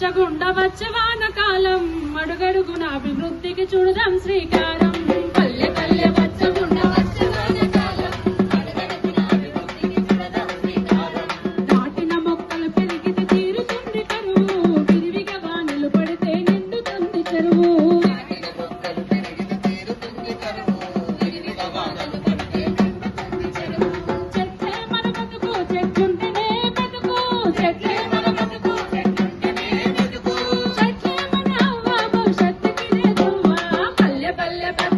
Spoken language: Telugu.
పచ్చగుండ వచ్చవాన కాలం అడుగడుగున అభివృద్ధికి చూడదాం శ్రీకారం. palle palle